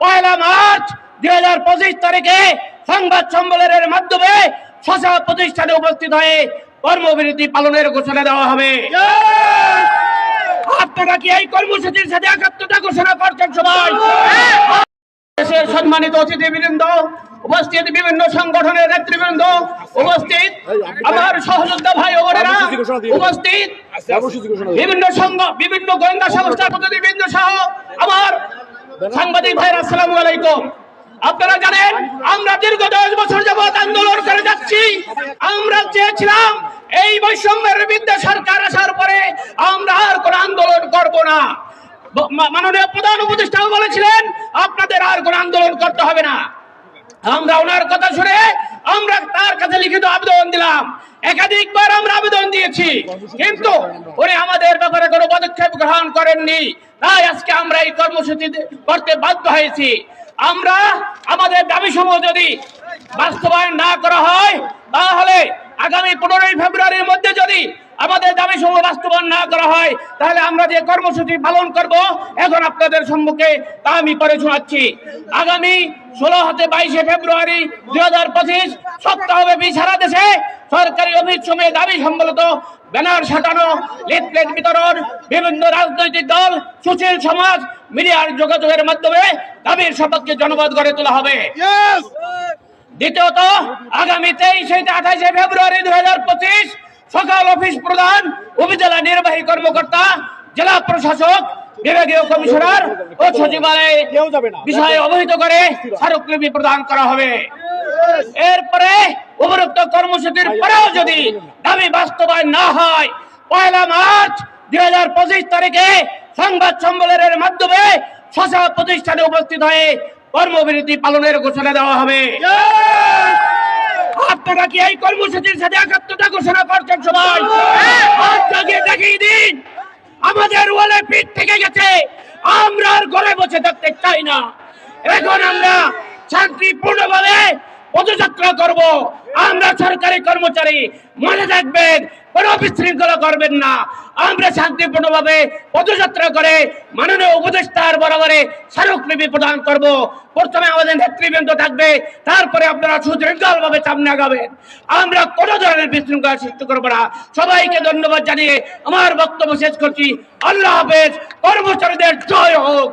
পয়লা March দুই হাজার পঁচিশ তারিখে সংবাদ সম্মেলনের মাধ্যমে শশা প্রতিষ্ঠানে উপস্থিত হয়ে কর্মবিরতি পালনের ঘোষণা দেওয়া হবে। আপনারা কি এই কর্মসূচির সাথে একাত্মতা ঘোষণা করছেন সবাই? দেশের সম্মানিত অতিথিবৃন্দ উপস্থিত বিভিন্ন সংগঠনের নেতৃবৃন্দ উপস্থিত আমার সহযোদ্ধা ভাই বোনেরা উপস্থিত বিভিন্ন সংঘ বিভিন্ন গোয়েন্দা সংস্থার প্রতিনিধিবৃন্দ সহ সাংবাদিক ভাইয়ের, আসসালামু আলাইকুম। আপনারা জানেন, আমরা দীর্ঘ দশ বছর যাবৎ আন্দোলন করে যাচ্ছি। আমরা চেয়েছিলাম এই বৈষম্যের বিদ্যা সরকার আসার পরে আমরা আর কোন আন্দোলন করব না। মাননীয় প্রধান উপদেষ্টাও বলেছিলেন, আপনাদের আর কোন আন্দোলন করতে হবে না। আমরা ওনার কথা শুনে আমরা তার কাছে লিখিত আবেদন দিলাম। একাধিকবার আমরা আবেদন দিয়েছি। কিন্তু উনি আমাদের ব্যাপারে কোনো পদক্ষেপ গ্রহণ করেননি। তাই আজকে আমরা এই কর্মসূচি করতে বাধ্য হয়েছি। আমরা আমাদের দাবি সমূহ যদি বাস্তবায়ন না করা হয়, তাহলে আগামী পনেরোই ফেব্রুয়ারির মধ্যে যদি আমাদের দাবি সমূহ বাস্তবায়ন না করা হয় তাহলে আমরা যে কর্মসূচি পালন করব এখন আপনাদের সম্মুখে তা আমি করে শোনাচ্ছি। আগামী ষোলো হতে বাইশে ফেব্রুয়ারি দুই হাজার পঁচিশ সপ্তাহব্যাপী সারা দেশে সরকারি অফিস সময়ে দাবি সম্বলিত ব্যানার সাটানো লিফলেট বিতরণ বিভিন্ন রাজনৈতিক দল সুশীল সমাজ মিডিয়ার যোগাযোগের মাধ্যমে দাবির সপক্ষে জনমত গড়ে তোলা হবে। দ্বিতীয়ত আগামী তেইশে আঠাশে ফেব্রুয়ারি দুই হাজার পঁচিশ সকাল অফিস প্রধান উপজেলা নির্বাহী কর্মকর্তা জেলা প্রশাসক বিভাগীয় কমিশনার ও সচিবালয়ে বিষয়ে অবহিত করে স্মারকলিপি প্রদান করা হবে। এরপরে উপরোক্ত কর্মসূচির পরেও যদি দাবি বাস্তবায়ন না হয় পয়লা মার্চ দুই হাজার পঁচিশ তারিখে সংবাদ সম্মেলনের মাধ্যমে শশা প্রতিষ্ঠানে উপস্থিত হয়ে কর্মবিরতি পালনের ঘোষণা দেওয়া হবে। আপনারা কি এই কর্মসূচির সাথে একাত্মতা ঘোষণা চাই না। এখন আমরা শান্তিপূর্ণভাবে পদযাত্রা করব। আমরা সরকারি কর্মচারী মনে রাখবেন কোনো বিশৃঙ্খলা করবেন না। আমরা শান্তিপূর্ণভাবে পদযাত্রা করে মাননীয় উপদেষ্টার বরাবরে স্মারকলিপি প্রদান করব। প্রথমে আমাদের নেতৃবৃন্দ থাকবে, তারপরে আপনারা সুশৃঙ্খল ভাবে সামনে আগাবেন। আমরা কোনো ধরনের বিশৃঙ্খলা সৃষ্টি করব না। সবাইকে ধন্যবাদ জানিয়ে আমার বক্তব্য শেষ করছি। আল্লাহ হাফেজ। কর্মচারীদের জয় হোক।